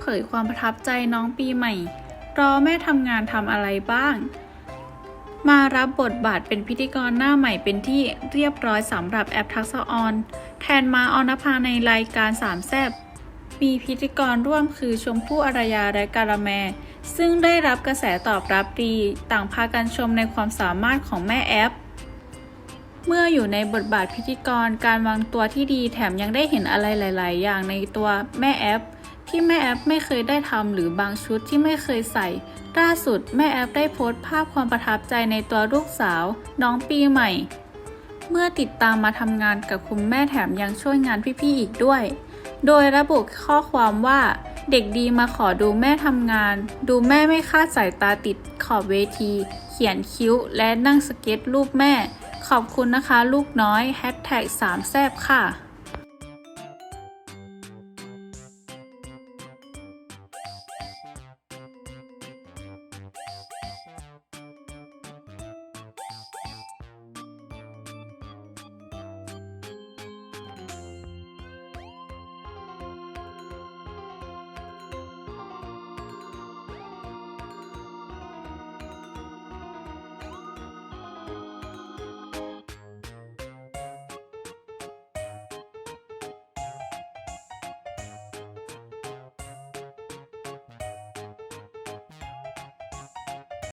เผยความประทับใจน้องปีใหม่ รอแม่ทำงานทำอะไรบ้าง มารับบทบาทเป็นพิธีกรหน้าใหม่เป็นที่เรียบร้อยสำหรับแอปทักษะออน แทนมาออนภาในรายการสามแซบมีพิธีกรร่วมคือชมพู่อารยาและการาแม ซึ่งได้รับกระแสตอบรับดี ต่างพากันชมในความสามารถของแม่แอป เมื่ออยู่ในบทบาทพิธีกรการวางตัวที่ดีแถมยังได้เห็นอะไรหลาย ๆ อย่างในตัวแม่แอป ที่แม่แอปไม่เคยได้ทำหรือบางชุดที่ไม่เคยใส่ ล่าสุดแม่แอปได้โพสต์ภาพความประทับใจในตัวลูกสาว น้องปีใหม่ เมื่อติดตามมาทำงานกับคุณแม่แถมยังช่วยงานพี่ๆอีกด้วย โดยระบุข้อความว่าเด็กดีมาขอดูแม่ทำงาน ดูแม่ไม่คาดสายตาติดขอบเวที เขียนคิ้ว และนั่งสเก็ตรูปแม่ ขอบคุณนะคะลูกน้อยแฮชแท็กสามแซบค่ะ